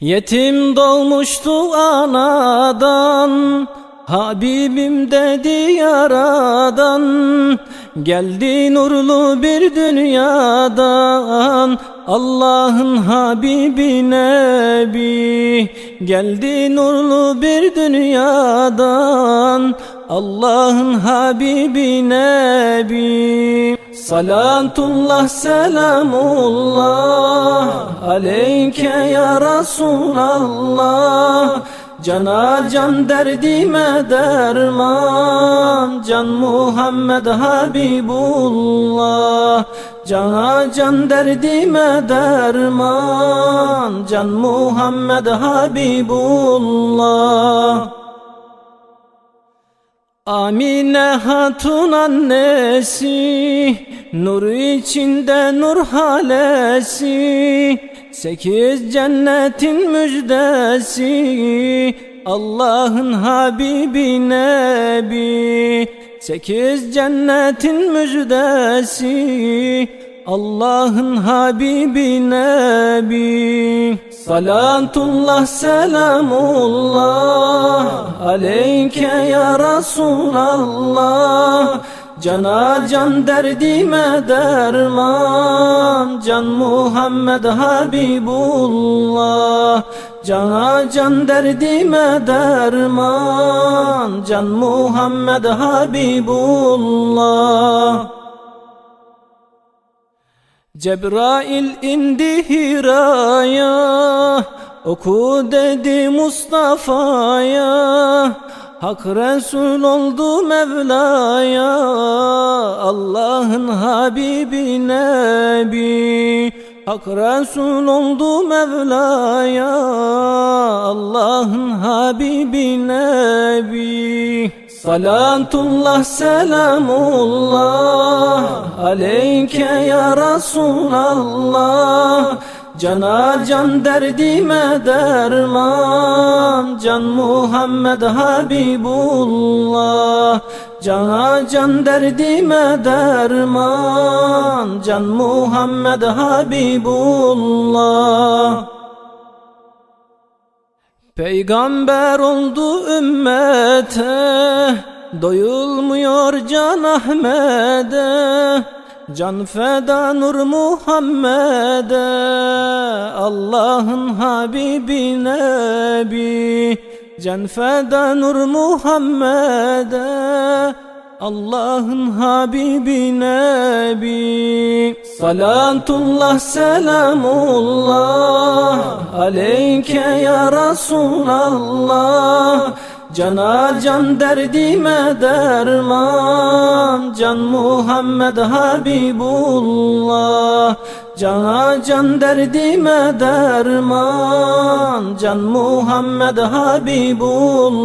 Yetim doğmuştu anadan Habibim dedi yaradan. Geldi nurlu bir dünyadan Allah'ın Habibi Nebi. Geldi nurlu bir dünyadan Allah'ın Habibi Nebi Salatullah selamullah Aleyke ya Resulallah. Cana can derdime derman Can Muhammed Habibullah. Cana can derdime derman Can Muhammed Habibullah Amine Hatun annesi Nur içinde nur halesi Sekiz cennetin müjdesi Allah'ın Habibi Nebi Sekiz cennetin müjdesi Allah'ın Habibi Nebi. Salatullah selamullah. Aleyke ya Resulallah Cana can derdime derman. Can Muhammed Habibullah. Cana can derdime derman. Can Muhammed Habibullah Cebrail indi Hira'ya Oku dedi Mustafa'ya. Hak Resul oldu Mevla'ya Allah'ın Habibi Nebi. Hak Resul oldu Mevla'ya Allah'ın Habibi Nebi Salatullah selamullah Aleyke ya Resulallah. Cana can derdime derman Can Muhammed Habibullah. Cana can derdime derman Can Muhammed Habibullah Peygamber oldu ümmete Doyulmuyor can Ahmet'e. Can feda nur Muhammed'e Allah'ın Habibi Nebi. Can feda nur Muhammed'e Allah'ın Habibi Nebi Salatullah selamullah. Aleyke ya Resulallah. Cana can derdime derman. Can Muhammed Habibullah. Cana can derdime derman. Can Muhammed Habibullah